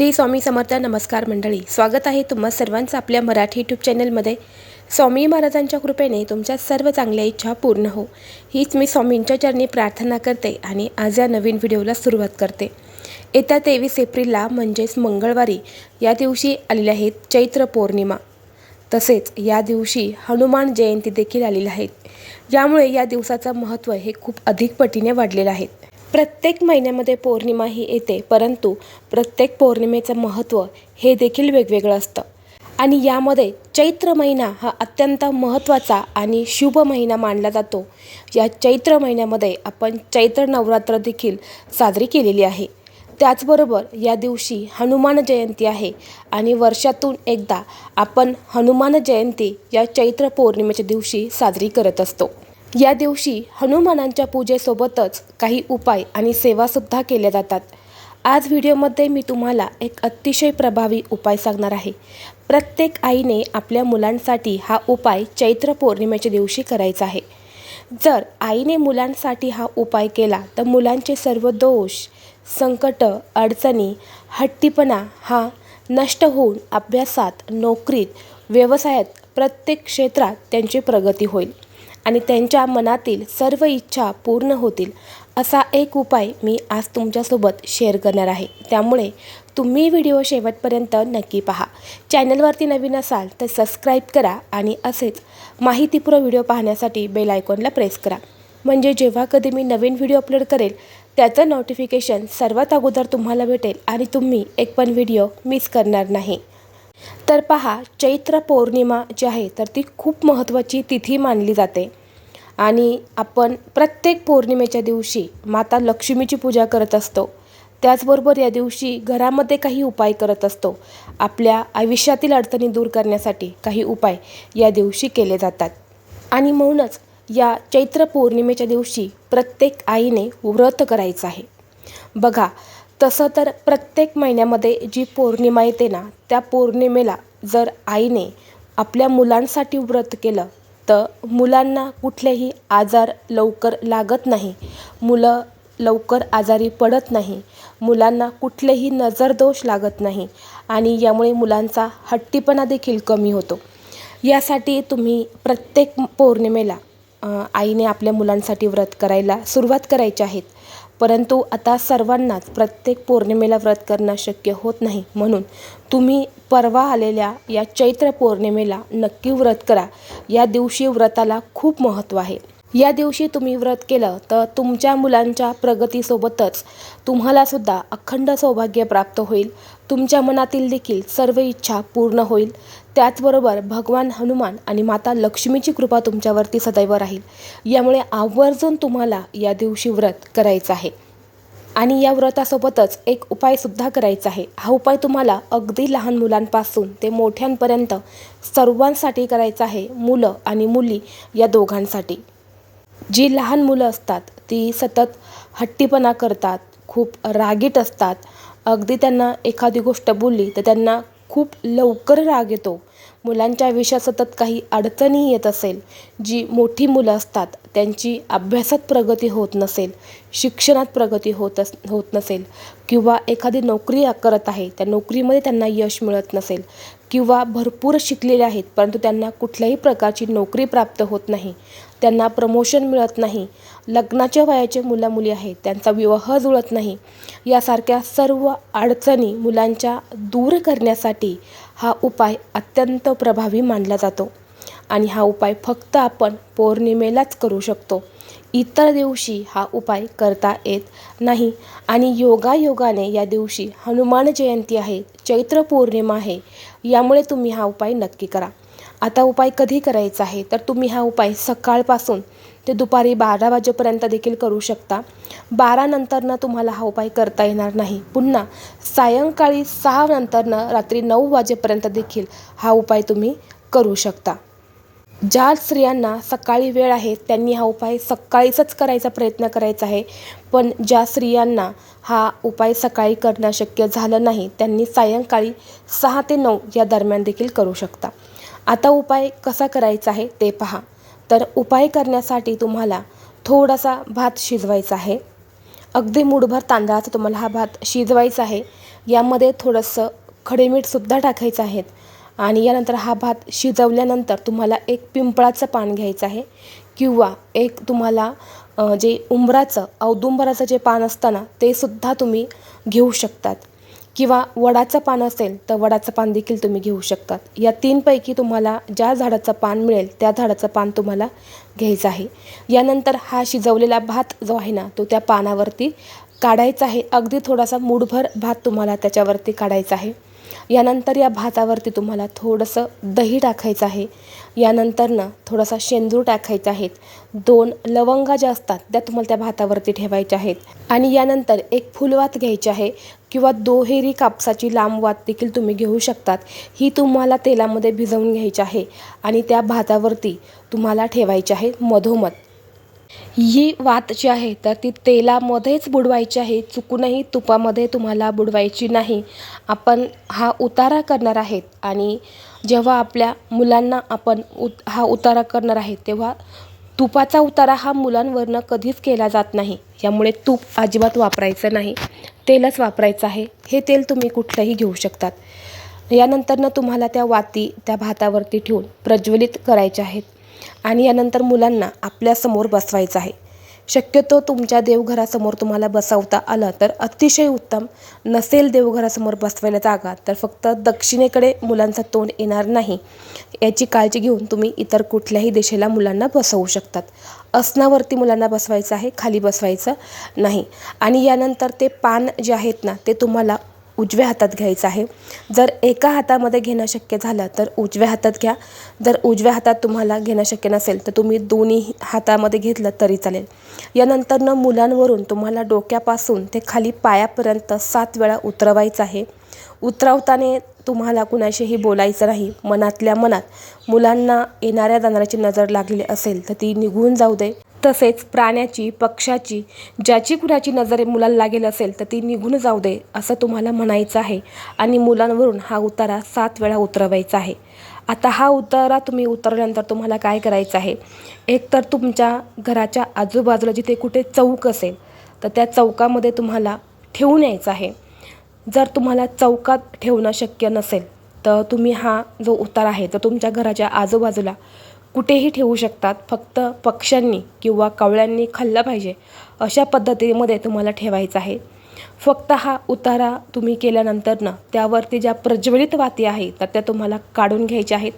श्री स्वामी समर्थ नमस्कार मंडळी. स्वागत आहे तुम्हा सर्वांचं आपल्या मराठी यूट्यूब चॅनलमध्ये स्वामी महाराजांच्या कृपेने तुमच्या सर्व चांगल्या इच्छा पूर्ण हो. हीच मी स्वामींच्या चरणी प्रार्थना करते आणि आज या नवीन व्हिडिओला सुरुवात करते. येत्या तेवीस एप्रिलला म्हणजेच मंगळवारी या दिवशी आलेल्या आहेत चैत्र पौर्णिमा. तसेच या दिवशी हनुमान जयंती देखील आलेली आहेत यामुळे या दिवसाचं महत्त्व हे खूप अधिक पटीने वाढलेलं आहे. प्रत्येक महिन्यामध्ये पौर्णिमा ही येते परंतु प्रत्येक पौर्णिमेचं महत्त्व हे देखील वेगवेगळं असतं. आणि यामध्ये चैत्र महिना हा अत्यंत महत्त्वाचा आणि शुभ महिना मानला जातो. या चैत्र महिन्यामध्ये आपण चैत्र नवरात्र देखील साजरी केलेली आहे. त्याचबरोबर या दिवशी हनुमान जयंती आहे आणि वर्षातून एकदा आपण हनुमान जयंती या चैत्र पौर्णिमेच्या दिवशी साजरी करत असतो. या दिवशी हनुमानांच्या पूजेसोबतच काही उपाय आणि सेवासुद्धा केल्या जातात. आज व्हिडिओमध्ये मी तुम्हाला एक अतिशय प्रभावी उपाय सांगणार आहे. प्रत्येक आईने आपल्या मुलांसाठी हा उपाय चैत्र पौर्णिमेच्या दिवशी करायचा आहे. जर आईने मुलांसाठी हा उपाय केला तर मुलांचे सर्व दोष संकट अडचणी हट्टीपणा हा नष्ट होऊन अभ्यासात नोकरीत व्यवसायात प्रत्येक क्षेत्रात त्यांची प्रगती होईल. आणि त्यांच्या मनातील सर्व इच्छा पूर्ण होतील असा एक उपाय मी आज तुमच्यासोबत शेअर करणार आहे. त्यामुळे तुम्ही व्हिडिओ शेवटपर्यंत नक्की पहा. चॅनलवरती नवीन असाल तर सबस्क्राईब करा आणि असेच माहितीपूर्व व्हिडिओ पाहण्यासाठी बेल आयकॉनला प्रेस करा. म्हणजे जेव्हा कधी मी नवीन व्हिडिओ अपलोड करेल त्याचं नोटिफिकेशन सर्वात अगोदर तुम्हाला भेटेल आणि तुम्ही एक पण व्हिडिओ मिस करणार नाही. तर पहा चैत्र पौर्णिमा जी आहे तर ती खूप महत्त्वाची तिथी मानली जाते. आणि आपण प्रत्येक पौर्णिमेच्या दिवशी माता लक्ष्मीची पूजा करत असतो. त्याचबरोबर या दिवशी घरामध्ये काही उपाय करत असतो. आपल्या आयुष्यातील अडचणी दूर करण्यासाठी काही उपाय या दिवशी केले जातात. आणि म्हणूनच या चैत्र पौर्णिमेच्या दिवशी प्रत्येक आईने व्रत करायचं आहे. बघा तसं तर प्रत्येक महिन्यामध्ये जी पौर्णिमा येते ना त्या पौर्णिमेला जर आईने आपल्या मुलांसाठी व्रत केलं तर मुलांना कुठलेही आजार लवकर लागत नाही. मुलं लवकर आजारी पडत नाही. मुलांना कुठलेही नजरदोष लागत नाही आणि यामुळे मुलांचा हट्टीपणा देखील कमी होतो. यासाठी तुम्ही प्रत्येक पौर्णिमेला आईने आपल्या मुलांसाठी व्रत करायला सुरुवात करायची आहेत परंतु आता सर्वांनाच प्रत्येक पौर्णिमेला व्रत करणं शक्य होत नाही. म्हणून तुम्ही परवा आलेल्या या चैत्र पौर्णिमेला नक्की व्रत करा. या दिवशी व्रताला खूप महत्त्व आहे. या दिवशी तुम्ही व्रत केलं तर तुमच्या मुलांच्या प्रगतीसोबतच तुम्हालासुद्धा अखंड सौभाग्य प्राप्त होईल. तुमच्या मनातील देखील सर्व इच्छा पूर्ण होईल. त्याचबरोबर भगवान हनुमान आणि माता लक्ष्मीची कृपा तुमच्यावरती सदैव राहील. यामुळे आवर्जून तुम्हाला या दिवशी व्रत करायचं आहे. आणि या व्रतासोबतच एक उपायसुद्धा करायचा आहे. हा उपाय तुम्हाला अगदी लहान मुलांपासून ते मोठ्यांपर्यंत सर्वांसाठी करायचा आहे. मुलं आणि मुली या दोघांसाठी. जी लहान मुलं असतात ती सतत हट्टीपणा करतात खूप रागीट असतात. अगदी त्यांना एखादी गोष्ट बोलली तर त्यांना खूप लवकर राग येतो. मुलांच्या आयुष्यात सतत काही अडचणी येत असेल जी मोठी मुलं असतात त्यांची अभ्यासात प्रगती होत नसेल शिक्षणात प्रगती होत अस होत नसेल किंवा एखादी नोकरी करत आहे त्या नोकरीमध्ये त्यांना यश मिळत नसेल किंवा भरपूर शिकलेले आहेत परंतु त्यांना कुठल्याही प्रकारची नोकरी प्राप्त होत नाही त्यांना प्रमोशन मिळत नाही लग्नाच्या वयाचे मुला मुली आहेत. त्यांचा विवाह जुळत नाही. यासारख्या सर्व अडचणी मुलांच्या दूर करण्यासाठी हा उपाय अत्यंत प्रभावी मानला जातो. आणि हा उपाय फक्त आपण पौर्णिमेलाच करू शकतो. इतर दिवशी हा उपाय करता येत नाही. आणि योगायोगाने या दिवशी हनुमान जयंती आहे चैत्र पौर्णिमा आहे. यामुळे तुम्ही हा उपाय नक्की करा. आता उपाय कधी करायचा आहे? तर तुम्ही हा उपाय सकाळपासून ते दुपारी बारा वाजेपर्यंत देखील करू शकता. बारानंतरनं तुम्हाला हा उपाय करता येणार नाही. पुन्हा सायंकाळी सहा नंतरनं रात्री नऊ वाजेपर्यंत देखील हा उपाय तुम्ही करू शकता. ज्या स्त्रियांना सकाळी वेळ आहे त्यांनी हा उपाय सकाळीचच करायचा प्रयत्न करायचा आहे. पण ज्या स्त्रियांना हा उपाय सकाळी करणं शक्य झालं नाही त्यांनी सायंकाळी सहा ते नऊ या दरम्यान देखील करू शकता. आता उपाय कसा करायचा आहे ते पहा. तर उपाय करण्यासाठी तुम्हाला थोडासा भात शिजवायचा आहे. अगदी मुठभर तांदळाचा तुम्हाला हा भात शिजवायचा आहे. यामध्ये थोडंसं खडेमीठसुद्धा टाकायचं आहेत आणि यानंतर हा भात शिजवल्यानंतर तुम्हाला एक पिंपळाचं पान घ्यायचं आहे किंवा एक तुम्हाला जे उंबराचं औदुंबराचं जे पान असतं ना ते सुद्धा तुम्ही घेऊ शकतात. किंवा वडाचं पान असेल तर वडाचं पान देखील तुम्ही घेऊ शकतात. या तीनपैकी तुम्हाला ज्या झाडाचं पान मिळेल त्या झाडाचं पान तुम्हाला घ्यायचं आहे. यानंतर हा शिजवलेला भात जो आहे ना तो त्या पानावरती काढायचा आहे. अगदी थोडासा मूठभर भात तुम्हाला त्याच्यावरती काढायचा आहे. यानंतर या भातावरती तुम्हाला थोडंसं दही टाकायचं आहे. यानंतरनं थोडासा शेंदूर टाकायचा आहेत. दोन लवंगा ज्या असतात त्या तुम्हाला त्या भातावरती ठेवायच्या आहेत. आणि यानंतर एक फुलवात घ्यायची आहे किंवा दोहेरी कापसाची लांब वात देखील तुम्ही घेऊ शकतात. ही तुम्हाला तेलामध्ये भिजवून घ्यायची आहे आणि त्या भातावरती तुम्हाला ठेवायची आहे मधोमध. ही वात जी आहे तर ती तेलामध्येच बुडवायची आहे. चुकूनही तुपामध्ये तुम्हाला बुडवायची नाही. आपण हा उतारा करणार आहेत आणि जेव्हा आपल्या मुलांना आपण उत हा उतारा करणार आहे तेव्हा तुपाचा उतारा हा मुलांवरनं कधीच केला जात नाही. यामुळे तूप अजिबात वापरायचं नाही. तेलच वापरायचं आहे. हे तेल तुम्ही कुठलंही घेऊ शकतात. यानंतरनं तुम्हाला त्या वाती त्या भातावरती ठेवून प्रज्वलित करायच्या आहेत. आणि यानंतर मुलांना आपल्यासमोर बसवायचं आहे. शक्यतो तुमच्या देवघरासमोर तुम्हाला बसवता आलं तर अतिशय उत्तम. नसेल देवघरासमोर बसवायला जागा तर फक्त दक्षिणेकडे मुलांचा तोंड येणार नाही. याची काळजी घेऊन तुम्ही इतर कुठल्याही दिशेला मुलांना बसवू शकतात. असनावरती मुलांना बसवायचं आहे खाली बसवायचं नाही. आणि यानंतर ते पान जे आहेत ना ते तुम्हाला उजव्या हातात घ्यायचं आहे. जर एका हातामध्ये घेणं शक्य झालं तर उजव्या हातात घ्या. जर उजव्या हातात तुम्हाला घेणं शक्य नसेल तर तुम्ही दोन्ही हातामध्ये घेतलं तरी चालेल. यानंतरनं मुलांवरून तुम्हाला डोक्यापासून ते खाली पायापर्यंत सात वेळा उतरवायचं आहे. उतरवताना तुम्हाला कुणाशीही बोलायचं नाही. मनातल्या मनात मुलांना येणाऱ्या जाणाऱ्याची नजर लागलेली असेल तर ती निघून जाऊ दे. तसेच प्राण्याची पक्षाची ज्याची कुणाची नजर मुलाला लागेल असेल तर ती निघून जाऊ दे असं तुम्हाला म्हणायचं आहे. आणि मुलांवरून हा उतारा सात वेळा उतरवायचा आहे. आता हा उतारा तुम्ही उतरल्यानंतर तुम्हाला काय करायचं आहे? एक तर तुमच्या घराच्या आजूबाजूला जिथे कुठे चौक असेल तर त्या चौकामध्ये तुम्हाला ठेवून यायचं आहे. जर तुम्हाला चौकात ठेवणं शक्य नसेल तर तुम्ही हा जो उतार आहे तर तुमच्या घराच्या आजूबाजूला कुठेही ठेवू शकतात फक्त पक्ष्यांनी किंवा कावळ्यांनी खाल्लं पाहिजे. अशा पद्धतीमध्ये तुम्हाला ठेवायचं आहे. फक्त हा उतारा तुम्ही केल्यानंतरनं त्यावरती ज्या प्रज्वलित वाती आहेत तर त्या तुम्हाला काढून घ्यायच्या आहेत.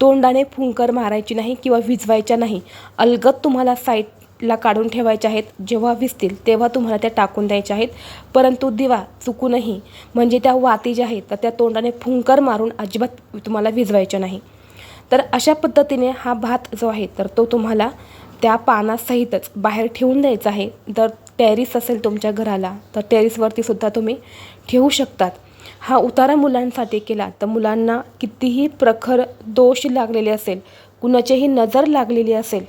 तोंडाने फुंकर मारायची नाही किंवा विझवायच्या नाही. अलगत तुम्हाला साईडला काढून ठेवायच्या आहेत. जेव्हा विजतील तेव्हा तुम्हाला त्या टाकून द्यायच्या आहेत. परंतु दिवा चुकूनही म्हणजे त्या वाती ज्या आहेत तर त्या तोंडाने फुंकर मारून अजिबात तुम्हाला विझवायच्या नाही. तर अशा पद्धतीने हा भात जो आहे तर तो तुम्हाला त्या पानासहितच बाहेर ठेवून द्यायचा आहे. जर टेरिस असेल तुमच्या घराला तर टेरिसवरती सुद्धा तुम्ही ठेवू शकतात. हा उतारा मुलांसाठी केला तर मुलांना कितीही प्रखर दोष लागलेले असेल कुणाचीही नजर लागलेली असेल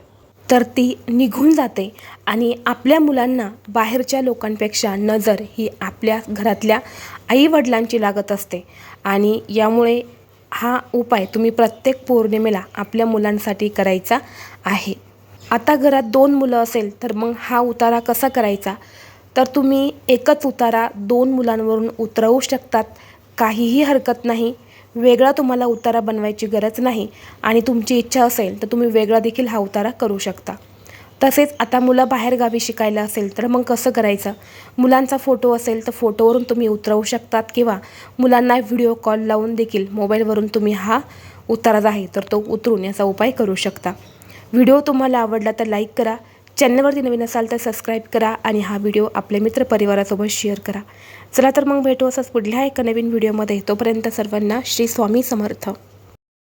तर ती निघून जाते आणि आपल्या मुलांना बाहेरच्या लोकांपेक्षा नजर ही आपल्या घरातल्या आईवडिलांची लागत असते. आणि यामुळे हा उपाय तुम्ही प्रत्येक पौर्णिमेला आपल्या मुलांसाठी करायचा आहे. आता घरात दोन मुलं असेल तर मग हा उतारा कसा करायचा? तर तुम्ही एकच उतारा दोन मुलांवरून उतरवू शकतात. काहीही हरकत नाही. वेगळा तुम्हाला उतारा बनवायची गरज नाही. आणि तुमची इच्छा असेल तर तुम्ही वेगळा देखील हा उतारा करू शकता. तसेच आता मुलं बाहेरगावी शिकायला असेल तर मग कसं करायचं? मुलांचा फोटो असेल तर फोटोवरून तुम्ही उतरवू शकतात किंवा मुलांना व्हिडिओ कॉल लावून देखील मोबाईलवरून तुम्ही हा उतारा आहे तर तो उतरून याचा उपाय करू शकता. व्हिडिओ तुम्हाला आवडला तर लाईक करा चॅनलवरती नवीन असाल तर सबस्क्राईब करा आणि हा व्हिडिओ आपल्या मित्रपरिवारासोबत शेअर करा. चला तर मग भेटू असंच पुढल्या एका नवीन व्हिडिओमध्ये. तोपर्यंत सर्वांना श्री स्वामी समर्थ.